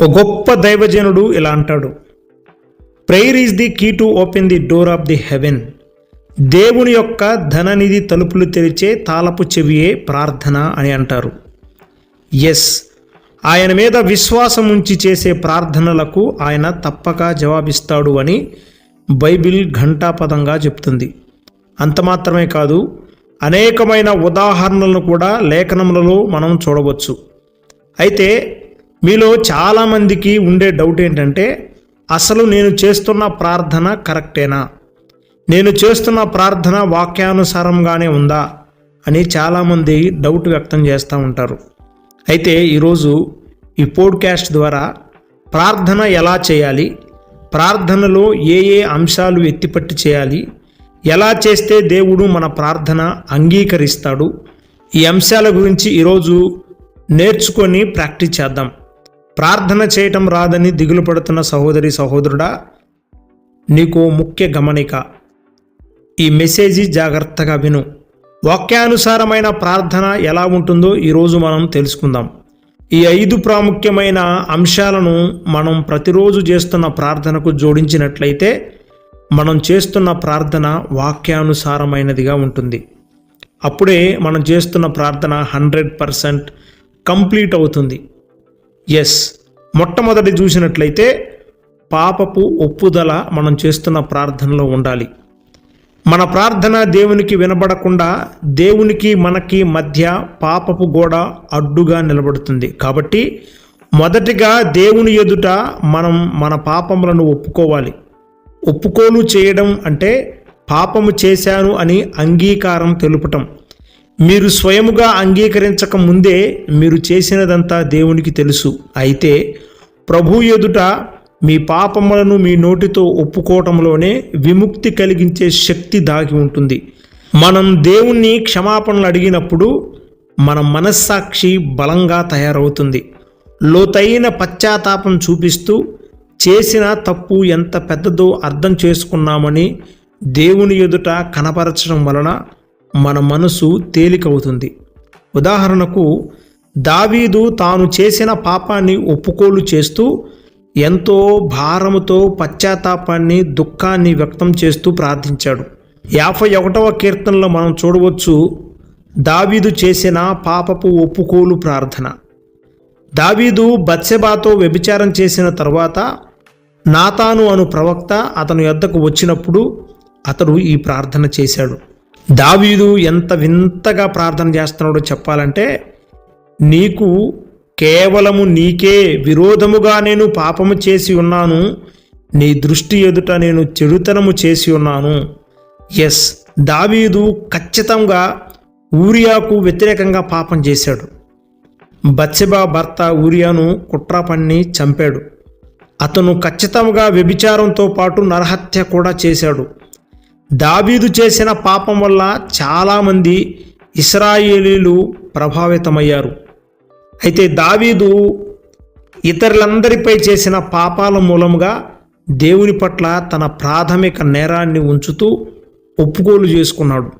ఒక గొప్ప దైవజనుడు ఇలా అంటాడు. Prayer is the key to open the door of the heaven దేవుని యొక్క ధననిధి తలుపులు తెరిచే తాళపు చెవియే ప్రార్థన అని అంటారు. ఎస్ ఆయన మీద విశ్వాసం ఉంచి చేసే ప్రార్థనలకు ఆయన తప్పక జవాబిస్తాడు అని బైబిల్ ఘంటాపదంగా చెప్తుంది. అంత మాత్రమే కాదు అనేకమైన ఉదాహరణలను కూడా లేఖనములలో మనం చూడవచ్చు. అయితే మీలో చాలామందికి ఉండే డౌట్ ఏంటంటే అసలు నేను చేస్తున్న ప్రార్థన కరెక్టేనా? నేను చేస్తున్న ప్రార్థన వాక్యానుసారంగానే ఉందా? అని చాలామంది డౌట్ వ్యక్తం చేస్తూ ఉంటారు. అయితే ఈరోజు ఈ పోడ్కాస్ట్ ద్వారా ప్రార్థన ఎలా చేయాలి? ప్రార్థనలో ఏ ఏ అంశాలు ఎత్తిపట్టి చేయాలి? ఎలా చేస్తే దేవుడు మన ప్రార్థన అంగీకరిస్తాడు? ఈ అంశాల గురించి ఈరోజు నేర్చుకొని ప్రాక్టీస్ చేద్దాం. ప్రార్థన చేయటం రాదని దిగులు పడుతున్న సహోదరి సహోదరుడా నీకు ముఖ్య గమనిక. ఈ మెసేజీ జాగ్రత్తగా విను. వాక్యానుసారమైన ప్రార్థన ఎలా ఉంటుందో ఈరోజు మనం తెలుసుకుందాం. ఈ ఐదు ప్రాముఖ్యమైన అంశాలను మనం ప్రతిరోజు చేస్తున్న ప్రార్థనకు జోడించినట్లయితే మనం చేస్తున్న ప్రార్థన వాక్యానుసారమైనదిగా ఉంటుంది. అప్పుడే మనం చేస్తున్న ప్రార్థన హండ్రెడ్ పర్సెంట్ కంప్లీట్ అవుతుంది. ఎస్ మొట్టమొదటి చూసినట్లయితే పాపపు ఒప్పుదల మనం చేస్తున్న ప్రార్థనలో ఉండాలి. మన ప్రార్థన దేవునికి వినబడకుండా దేవునికి మనకి మధ్య పాపపు గోడ అడ్డుగా నిలబడుతుంది. కాబట్టి మొదటిగా దేవుని ఎదుట మనం మన పాపములను ఒప్పుకోవాలి. ఒప్పుకోలు చేయడం అంటే పాపము చేశాను అని అంగీకారం తెలుపటం. మీరు స్వయముగా అంగీకరించక ముందే మీరు చేసినదంతా దేవునికి తెలుసు. అయితే ప్రభు ఎదుట మీ పాపములను మీ నోటితో ఒప్పుకోవటంలోనే విముక్తి కలిగించే శక్తి దాగి ఉంటుంది. మనం దేవుణ్ణి క్షమాపణలు అడిగినప్పుడు మన మనస్సాక్షి బలంగా తయారవుతుంది. లోతైన పశ్చాత్తాపం చూపిస్తూ చేసిన తప్పు ఎంత పెద్దదో అర్థం చేసుకున్నామని దేవుని ఎదుట కనపరచడం వలన మన మనసు తేలికవుతుంది. ఉదాహరణకు దావీదు తాను చేసిన పాపాన్ని ఒప్పుకోలు చేస్తూ ఎంతో భారముతో పశ్చాత్తాపాన్ని దుఃఖాన్ని వ్యక్తం చేస్తూ ప్రార్థించాడు. యాభై ఒకటవ కీర్తనలో మనం చూడవచ్చు దావీదు చేసిన పాపపు ఒప్పుకోలు ప్రార్థన. దావీదు బత్సెబాతో వ్యభిచారం చేసిన తర్వాత నాతాను అను ప్రవక్త అతను యొద్దకు వచ్చినప్పుడు అతడు ఈ ప్రార్థన చేశాడు. దావీదు ఎంత వింతగా ప్రార్థన చేస్తున్నాడో చెప్పాలంటే నీకు కేవలము నీకే విరోధముగా నేను పాపము చేసి ఉన్నాను నీ దృష్టి ఎదుట నేను చెడుతనము చేసి ఉన్నాను. ఎస్ దావీదు ఖచ్చితంగా ఊరియాకు వ్యతిరేకంగా పాపం చేశాడు. బత్సెబా భర్త ఊరియాను కుట్ర పన్ని చంపాడు. అతను ఖచ్చితంగా వ్యభిచారంతో పాటు నరహత్య కూడా చేశాడు. దాబీదు చేసిన పాపం వల్ల చాలామంది ఇస్రాయేలీలు ప్రభావితమయ్యారు. అయితే దావీదు ఇతరులందరిపై చేసిన పాపాల మూలంగా దేవుని పట్ల తన ప్రాథమిక నేరాన్ని ఉంచుతూ ఒప్పుకోలు చేసుకున్నాడు.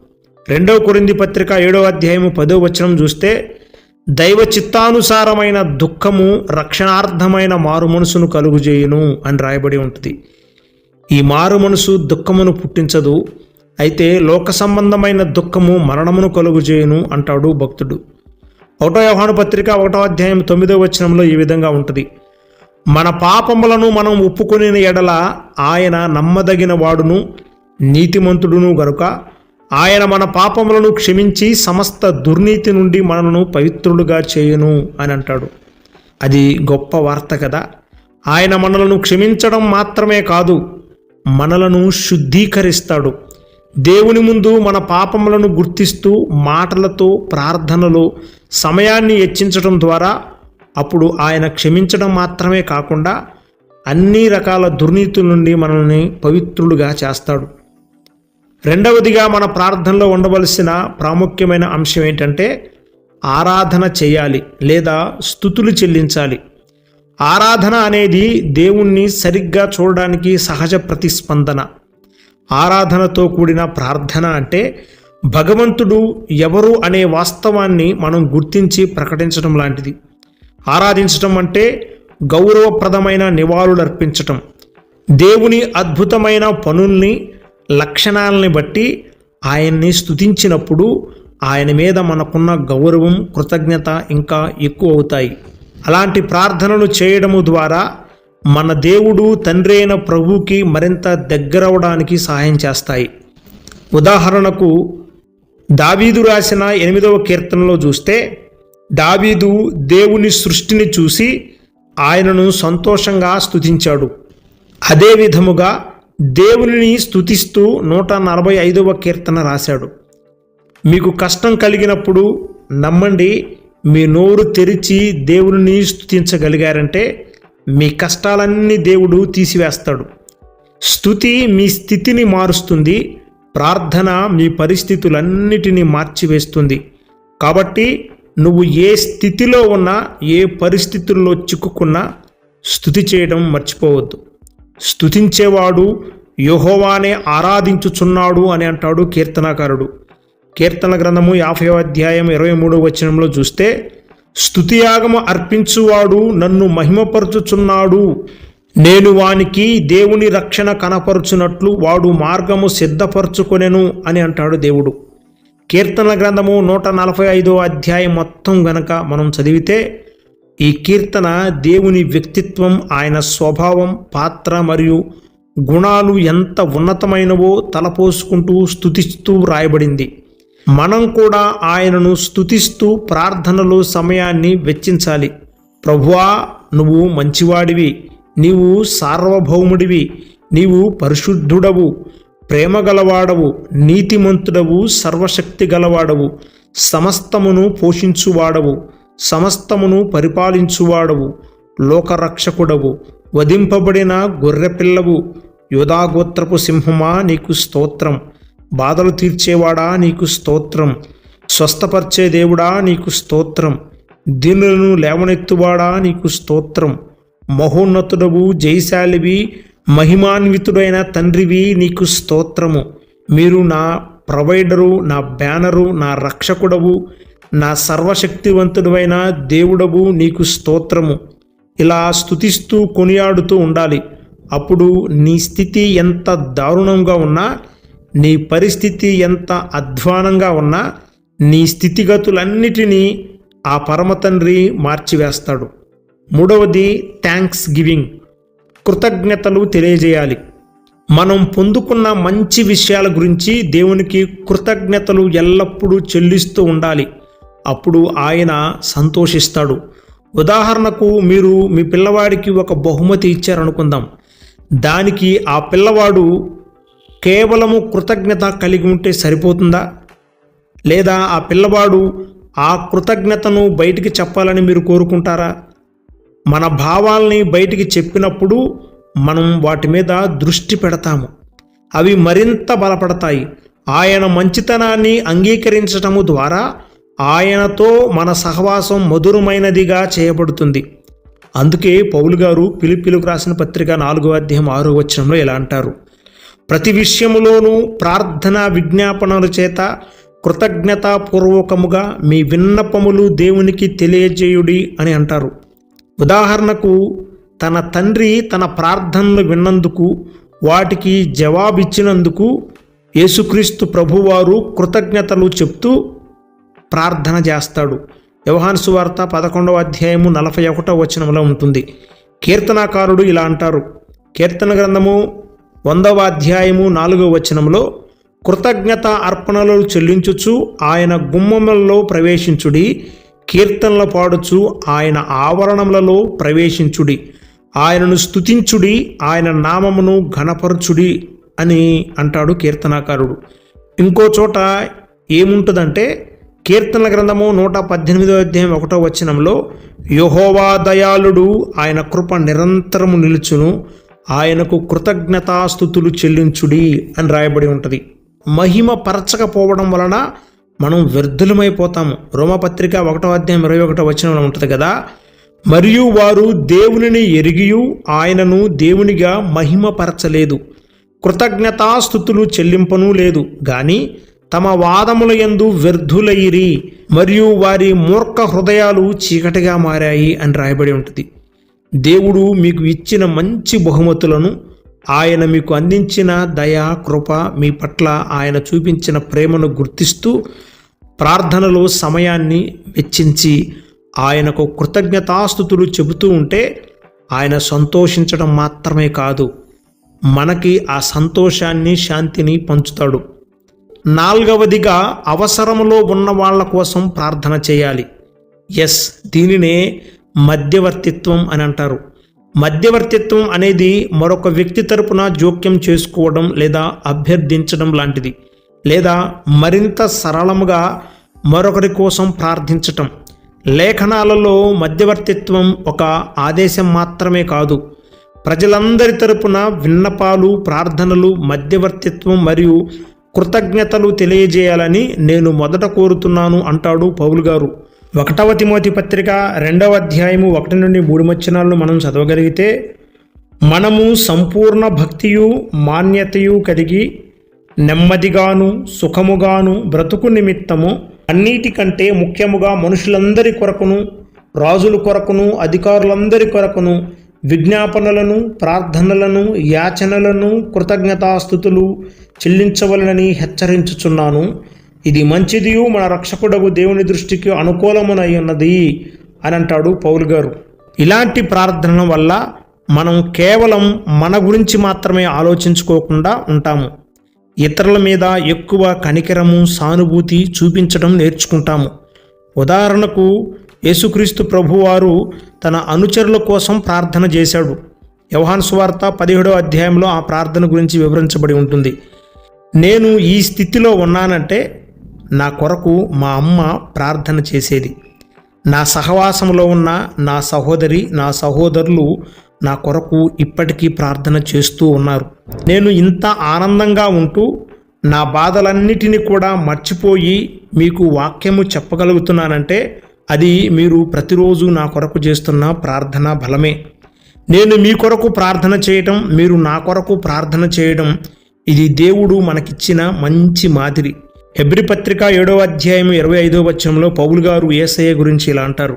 రెండవ కొరింది పత్రిక ఏడవ అధ్యాయము పదో వచనం చూస్తే దైవ చిత్తానుసారమైన దుఃఖము రక్షణార్థమైన మారు మనసును కలుగుజేయును అని రాయబడి ఉంటుంది. ఈ మారు మనసు దుఃఖమును పుట్టించదు. అయితే లోక సంబంధమైన దుఃఖము మరణమును కలుగుజేయును అంటాడు భక్తుడు. ఒకటో వ్యవహాను పత్రిక ఒకటో అధ్యాయం తొమ్మిదో వచనంలో ఈ విధంగా ఉంటుంది. మన పాపములను మనం ఒప్పుకుని ఎడల ఆయన నమ్మదగిన వాడును నీతిమంతుడును గనుక. ఆయన మన పాపములను క్షమించి సమస్త దుర్నీతి నుండి మనను పవిత్రులుగా చేయను అని అంటాడు. అది గొప్ప వార్త కదా. ఆయన మనలను క్షమించడం మాత్రమే కాదు మనలను శుద్ధీకరిస్తాడు. దేవుని ముందు మన పాపములను గుర్తిస్తూ మాటలతో ప్రార్థనలో సమయాన్ని హెచ్చించడం ద్వారా అప్పుడు ఆయన క్షమించడం మాత్రమే కాకుండా అన్ని రకాల దుర్నీతుల నుండి మనల్ని పవిత్రులుగా చేస్తాడు. రెండవదిగా మన ప్రార్థనలో ఉండవలసిన ప్రాముఖ్యమైన అంశం ఏంటంటే ఆరాధన చేయాలి లేదా స్థుతులు చెల్లించాలి. ఆరాధన అనేది దేవుణ్ణి సరిగ్గా చూడడానికి సహజ ప్రతిస్పందన. ఆరాధనతో కూడిన ప్రార్థన అంటే భగవంతుడు ఎవరు అనే వాస్తవాన్ని మనం గుర్తించి ప్రకటించడం లాంటిది. ఆరాధించడం అంటే గౌరవప్రదమైన నివాళులర్పించటం. దేవుని అద్భుతమైన పనుల్ని లక్షణాలని బట్టి ఆయన్ని స్తుతించినప్పుడు ఆయన మీద మనకున్న గౌరవం కృతజ్ఞత ఇంకా ఎక్కువ అవుతాయి. అలాంటి ప్రార్థనలు చేయడము ద్వారా మన దేవుడు తండ్రి అయిన ప్రభువుకి మరింత దగ్గరవడానికి సహాయం చేస్తాయి. ఉదాహరణకు దావీదు రాసిన ఎనిమిదవ కీర్తనలో చూస్తే దావీదు దేవుని సృష్టిని చూసి ఆయనను సంతోషంగా స్థుతించాడు అదే విధముగా దేవునిని నూట నలభై ఐదవ కీర్తన రాశాడు. మీకు కష్టం కలిగినప్పుడు నమ్మండి మీ నోరు తెరిచి దేవుని స్థుతించగలిగారంటే మీ కష్టాలన్నీ దేవుడు తీసివేస్తాడు. స్థుతి మీ స్థితిని మారుస్తుంది ప్రార్థన మీ పరిస్థితులన్నిటినీ మార్చివేస్తుంది. కాబట్టి నువ్వు ఏ స్థితిలో ఉన్నా ఏ పరిస్థితుల్లో చిక్కుకున్నా స్థుతి చేయడం మర్చిపోవద్దు. స్థుతించేవాడు యోహోవానే ఆరాధించుచున్నాడు అని అంటాడు కీర్తనాకారుడు. కీర్తన గ్రంథము యాభై అధ్యాయం ఇరవై మూడో వచనంలో చూస్తే స్థుతియాగము అర్పించువాడు నన్ను మహిమపరచుచున్నాడు. నేను వానికి దేవుని రక్షణ కనపరుచున్నట్లు వాడు మార్గము సిద్ధపరచుకొనెను అని అంటాడు దేవుడు. కీర్తన గ్రంథము నూట నలభై ఐదో అధ్యాయం మొత్తం గనక మనం చదివితే ఈ కీర్తన దేవుని వ్యక్తిత్వం ఆయన స్వభావం పాత్ర మరియు గుణాలు ఎంత ఉన్నతమైనవో తలపోసుకుంటూ స్థుతిస్తూ రాయబడింది మనం కూడా ఆయనను స్తుతిస్తూ ప్రార్థనలో సమయాన్ని వెచ్చించాలి. ప్రభువా నువ్వు మంచివాడివి. నీవు సార్వభౌముడివి. నీవు పరిశుద్ధుడవు. ప్రేమ గలవాడవు నీతిమంతుడవు. సర్వశక్తి గలవాడవు సమస్తమును పోషించువాడవు. సమస్తమును పరిపాలించువాడవు. లోకరక్షకుడవు. వధింపబడిన గొర్రెపిల్లవు. యోధాగోత్రపు సింహమా నీకు స్తోత్రం. బాధలు తీర్చేవాడా నీకు స్తోత్రం? స్వస్థపరిచే దేవుడా నీకు స్తోత్రం? దీనులను లేవనెత్తువాడా నీకు స్తోత్రం? మహోన్నతుడవు జయశాలివి మహిమాన్వితుడైన తండ్రివి నీకు స్తోత్రము. మీరు నా ప్రొవైడరు నా బ్యానరు నా రక్షకుడవు నా సర్వశక్తివంతుడైన దేవుడవు నీకు స్తోత్రము. ఇలా స్తుతిస్తూ కొనియాడుతూ ఉండాలి. అప్పుడు నీ స్థితి ఎంత దారుణంగా ఉన్నా నీ పరిస్థితి ఎంత అధ్వానంగా ఉన్నా నీ స్థితిగతులన్నిటినీ ఆ పరమతండ్రి మార్చివేస్తాడు. మూడవది థ్యాంక్స్ గివింగ్ కృతజ్ఞతలు తెలియజేయాలి. మనం పొందుకున్న మంచి విషయాల గురించి దేవునికి కృతజ్ఞతలు ఎల్లప్పుడూ చెల్లిస్తూ ఉండాలి. అప్పుడు ఆయన సంతోషిస్తాడు. ఉదాహరణకు మీరు మీ పిల్లవాడికి ఒక బహుమతి ఇచ్చారనుకుందాం. దానికి ఆ పిల్లవాడు కేవలము కృతజ్ఞత కలిగి ఉంటే సరిపోతుందా? లేదా ఆ పిల్లవాడు ఆ కృతజ్ఞతను బయటికి చెప్పాలని మీరు కోరుకుంటారా? మన భావాల్ని బయటికి చెప్పినప్పుడు మనం వాటి మీద దృష్టి పెడతాము. అవి మరింత బలపడతాయి. ఆయన మంచితనాన్ని అంగీకరించటము ద్వారా ఆయనతో మన సహవాసం మధురమైనదిగా చేయబడుతుంది. అందుకే పౌలు గారు పిలుపులకు రాసిన పత్రిక నాలుగో అధ్యాయం ఆరో వచనంలో ఇలా అంటారు. ప్రతి విషయములోనూ ప్రార్థన విజ్ఞాపనల చేత కృతజ్ఞతాపూర్వకముగా మీ విన్నపములు దేవునికి తెలియజేయుడి అని అంటారు. ఉదాహరణకు తన తండ్రి తన ప్రార్థనలు విన్నందుకు వాటికి జవాబిచ్చినందుకు యేసుక్రీస్తు ప్రభువారు కృతజ్ఞతలు చెప్తూ ప్రార్థన చేస్తాడు. వ్యవహాన్ సువార్త పదకొండవ అధ్యాయము నలభై ఒకటో వచనంలో ఉంటుంది. కీర్తనాకారుడు ఇలా అంటారు. కీర్తన గ్రంథము వందవ అధ్యాయము నాలుగవ వచనంలో కృతజ్ఞత అర్పణలు చెల్లించుచు ఆయన గుమ్మములలో ప్రవేశించుడి కీర్తనలు పాడుచు ఆయన ఆవరణములలో ప్రవేశించుడి ఆయనను స్తుతించుడి ఆయన నామమును ఘనపరచుడి అని అంటాడు కీర్తనాకారుడు. ఇంకో చోట ఏముంటుందంటే కీర్తనల గ్రంథము నూట పద్దెనిమిదో అధ్యాయం ఒకటో వచనంలో యహోవా దయాళుడు ఆయన కృప నిరంతరము నిలుచును ఆయనకు కృతజ్ఞతాస్థుతులు చెల్లించుడి అని రాయబడి ఉంటుంది. మహిమ పరచకపోవడం వలన మనం వ్యర్థులమైపోతాము. రోమపత్రిక ఒకటో అధ్యాయం ఇరవై ఒకటో వచ్చిన ఉంటుంది కదా మరియు వారు దేవునిని ఎరిగియు ఆయనను దేవునిగా మహిమపరచలేదు. కృతజ్ఞతాస్థుతులు చెల్లింపనూ లేదు. గాని తమ వాదముల యందు వ్యర్థులైరి. మరియు వారి మూర్ఖ హృదయాలు చీకటిగా మారాయి అని రాయబడి ఉంటుంది. దేవుడు మీకు ఇచ్చిన మంచి బహుమతులను ఆయన మీకు అందించిన దయ కృప మీ పట్ల ఆయన చూపించిన ప్రేమను గుర్తిస్తూ ప్రార్థనలో సమయాన్ని వెచ్చించి ఆయనకు కృతజ్ఞతాస్థుతులు చెబుతూ ఉంటే ఆయన సంతోషించడం మాత్రమే కాదు మనకి ఆ సంతోషాన్ని శాంతిని పంచుతాడు. నాలుగవదిగా అవసరంలో ఉన్న వాళ్ళ కోసం ప్రార్థన చేయాలి. ఎస్ దీనినే మధ్యవర్తిత్వం అని అంటారు. మధ్యవర్తిత్వం అనేది మరొక వ్యక్తి తరపున జోక్యం చేసుకోవడం లేదా అభ్యర్థించడం లాంటిది లేదా మరింత సరళముగా మరొకరి కోసం ప్రార్థించటం. లేఖనాలలో మధ్యవర్తిత్వం ఒక ఆదేశం మాత్రమే కాదు. ప్రజలందరి తరపున విన్నపాలు ప్రార్థనలు మధ్యవర్తిత్వం మరియు కృతజ్ఞతలు తెలియజేయాలని నేను మొదట కోరుతున్నాను అంటాడు పౌలు గారు. ఒకటవ తిమోతి పత్రిక రెండవ అధ్యాయము ఒకటి నుండి మూడు మచ్చనాలను మనం చదవగలిగితే మనము సంపూర్ణ భక్తియు మాన్యతయు కలిగి నెమ్మదిగాను సుఖముగాను బ్రతుకు నిమిత్తము అన్నిటికంటే ముఖ్యముగా మనుషులందరి కొరకును రాజుల కొరకును అధికారులందరి కొరకును విజ్ఞాపనలను ప్రార్థనలను యాచనలను కృతజ్ఞతాస్థుతులు చెల్లించవలనని హెచ్చరించుచున్నాను. ఇది మంచిదియు మన రక్షకుడకు దేవుని దృష్టికి అనుకూలమునై ఉన్నది అని అంటాడు పౌలు గారు. ఇలాంటి ప్రార్థన వల్ల మనం కేవలం మన గురించి మాత్రమే ఆలోచించుకోకుండా ఉంటాము. ఇతరుల మీద ఎక్కువ కనికరము సానుభూతి చూపించడం నేర్చుకుంటాము. ఉదాహరణకు యేసుక్రీస్తు ప్రభువారు తన అనుచరుల కోసం ప్రార్థన చేశాడు. యవహాన్ సువార్త పదిహేడో అధ్యాయంలో ఆ ప్రార్థన గురించి వివరించబడి ఉంటుంది. నేను ఈ స్థితిలో ఉన్నానంటే నా కొరకు మా అమ్మ ప్రార్థన చేసేది. నా సహవాసంలో ఉన్న నా సహోదరి నా సహోదరులు నా కొరకు ఇప్పటికీ ప్రార్థన చేస్తూ ఉన్నారు. నేను ఇంత ఆనందంగా ఉంటూ నా బాధలన్నిటినీ కూడా మర్చిపోయి మీకు వాక్యము చెప్పగలుగుతున్నానంటే అది మీరు ప్రతిరోజు నా కొరకు చేస్తున్న ప్రార్థన బలమే. నేను మీ కొరకు ప్రార్థన చేయటం మీరు నా కొరకు ప్రార్థన చేయడం ఇది దేవుడు మనకిచ్చిన మంచి మాదిరి. హెబ్రి పత్రిక ఏడవ అధ్యాయం ఇరవై ఐదో వచనంలో పౌలు గారు ఏసయ్య గురించి ఇలా అంటారు.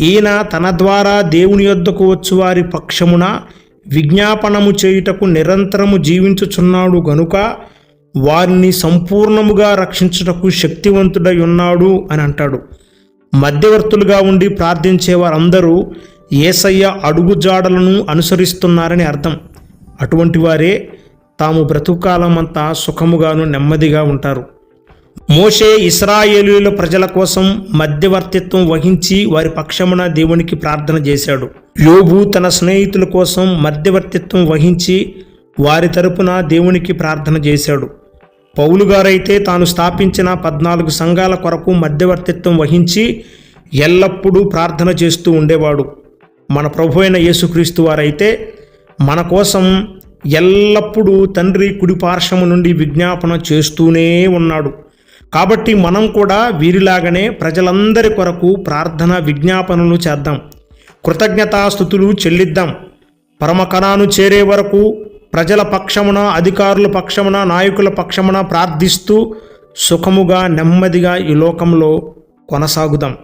ఈయన తన ద్వారా దేవుని యొద్దకు వచ్చు వారి పక్షమున విజ్ఞాపనము చేయుటకు నిరంతరము జీవించుచున్నాడు గనుక వారిని సంపూర్ణముగా రక్షించుటకు శక్తివంతుడై ఉన్నాడు అని అంటాడు. మధ్యవర్తులుగా ఉండి ప్రార్థించే వారందరూ ఏసయ్య అడుగుజాడలను అనుసరిస్తున్నారని అర్థం. అటువంటి వారే తాము బ్రతుకాలమంతా సుఖముగాను నెమ్మదిగా ఉంటారు. మోషే ఇస్రాయేలీల ప్రజల కోసం మధ్యవర్తిత్వం వహించి వారి పక్షమున దేవునికి ప్రార్థన చేశాడు. యోబు తన స్నేహితుల కోసం మధ్యవర్తిత్వం వహించి వారి తరపున దేవునికి ప్రార్థన చేశాడు. పౌలు గారైతే తాను స్థాపించిన పద్నాలుగు సంఘాల కొరకు మధ్యవర్తిత్వం వహించి ఎల్లప్పుడూ ప్రార్థన చేస్తూ ఉండేవాడు. మన ప్రభు అయిన యేసుక్రీస్తు వారైతే మన కోసం ఎల్లప్పుడూ తండ్రి కుడిపార్శ్వము నుండి విజ్ఞాపన చేస్తూనే ఉన్నాడు. కాబట్టి మనం కూడా వీరిలాగానే ప్రజలందరి కొరకు ప్రార్థన విజ్ఞాపనలు చేద్దాం. కృతజ్ఞతాస్థుతులు చెల్లిద్దాం. పరమకణాను చేరే వరకు ప్రజల పక్షమున అధికారుల పక్షమున నాయకుల పక్షమున ప్రార్థిస్తూ సుఖముగా నెమ్మదిగా ఈ లోకంలో కొనసాగుదాం.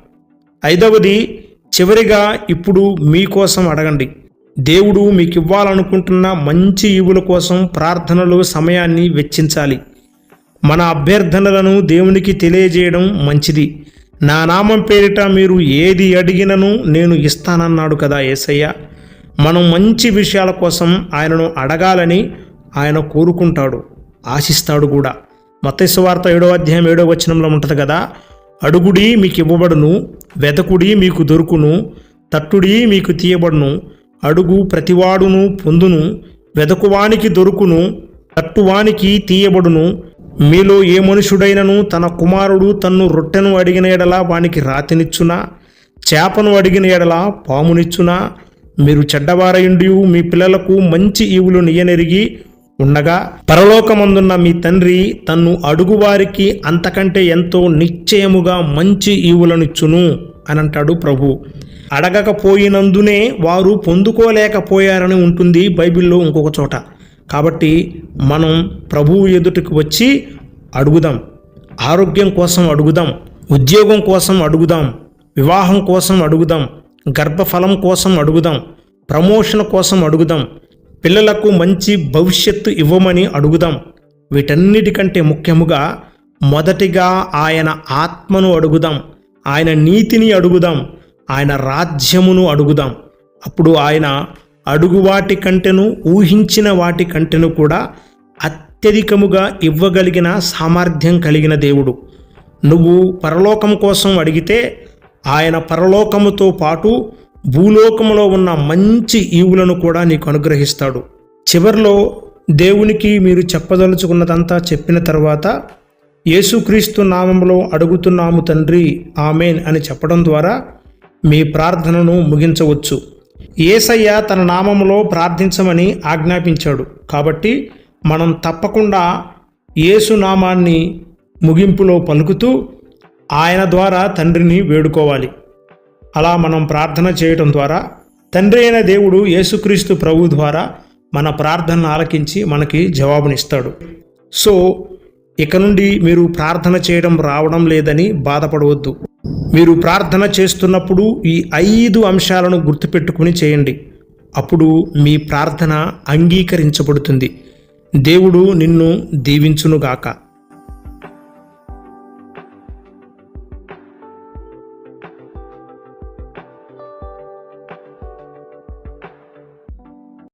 ఐదవది చివరిగా ఇప్పుడు మీకోసం అడగండి. దేవుడు మీకు ఇవ్వాలనుకుంటున్న మంచి ఈవుల కోసం ప్రార్థనలు సమయాన్ని వెచ్చించాలి. మన అభ్యర్థనలను దేవునికి తెలియజేయడం మంచిది. నా నామం పేరిట మీరు ఏది అడిగినను నేను ఇస్తానన్నాడు కదా ఏసయ్య. మనం మంచి విషయాల కోసం ఆయనను అడగాలని ఆయన కోరుకుంటాడు ఆశిస్తాడు కూడా. మతేశ్వార్త ఏడో అధ్యాయం ఏడో వచనంలో ఉంటుంది కదా అడుగుడి మీకు ఇవ్వబడును వెతకుడి మీకు దొరుకును తట్టుడి మీకు తీయబడును అడుగు ప్రతివాడును పొందును వెదకువానికి దొరుకును తట్టువానికి తీయబడును మీలో ఏ మనుషుడైనను తన కుమారుడు తన్ను రొట్టెను అడిగిన ఎడల వానికి రాతినిచ్చునా? చేపను అడిగిన ఎడల పామునిచ్చునా? మీరు చెడ్డవారయుండి మీ పిల్లలకు మంచి ఈవులు నియనెరిగి ఉండగా పరలోకమందున్న మీ తండ్రి తన్ను అడుగువారికి అంతకంటే ఎంతో నిశ్చయముగా మంచి ఈవులనిచ్చును అని అంటాడు ప్రభు. అడగకపోయినందునే వారు పొందుకోలేకపోయారని ఉంటుంది బైబిల్లో ఇంకొక చోట. కాబట్టి మనం ప్రభువు ఎదుటికి వచ్చి అడుగుదాం. ఆరోగ్యం కోసం అడుగుదాం. ఉద్యోగం కోసం అడుగుదాం. వివాహం కోసం అడుగుదాం. గర్భఫలం కోసం అడుగుదాం. ప్రమోషన్ కోసం అడుగుదాం. పిల్లలకు మంచి భవిష్యత్తు ఇవ్వమని అడుగుదాం. వీటన్నిటికంటే ముఖ్యముగా మొదటిగా ఆయన ఆత్మను అడుగుదాం. ఆయన నీతిని అడుగుదాం. ఆయన రాజ్యమును అడుగుదాం. అప్పుడు ఆయన అడుగు వాటి కంటెను ఊహించిన వాటి కంటెను కూడా అత్యధికముగా ఇవ్వగలిగిన సామర్థ్యం కలిగిన దేవుడు. నువ్వు పరలోకం కోసం అడిగితే ఆయన పరలోకముతో పాటు భూలోకములో ఉన్న మంచి ఈవులను కూడా నీకు అనుగ్రహిస్తాడు. చివర్లో దేవునికి మీరు చెప్పదలుచుకున్నదంతా చెప్పిన తర్వాత యేసుక్రీస్తు నామంలో అడుగుతున్నాము తండ్రి ఆమెన్ అని చెప్పడం ద్వారా మీ ప్రార్థనను ముగించవచ్చు. ఏసయ్య తన నామములో ప్రార్థించమని ఆజ్ఞాపించాడు. కాబట్టి మనం తప్పకుండా యేసు నామాన్ని ముగింపులో పలుకుతూ ఆయన ద్వారా తండ్రిని వేడుకోవాలి. అలా మనం ప్రార్థన చేయటం ద్వారా తండ్రి అయిన దేవుడు యేసుక్రీస్తు ప్రభు ద్వారా మన ప్రార్థనను ఆలకించి మనకి జవాబునిస్తాడు. సో ఇక నుండి మీరు ప్రార్థన చేయడం రావడం లేదని బాధపడవద్దు. మీరు ప్రార్థన చేస్తున్నప్పుడు ఈ ఐదు అంశాలను గుర్తుపెట్టుకుని చేయండి. అప్పుడు మీ ప్రార్థన అంగీకరించబడుతుంది. దేవుడు నిన్ను దీవించునుగాక.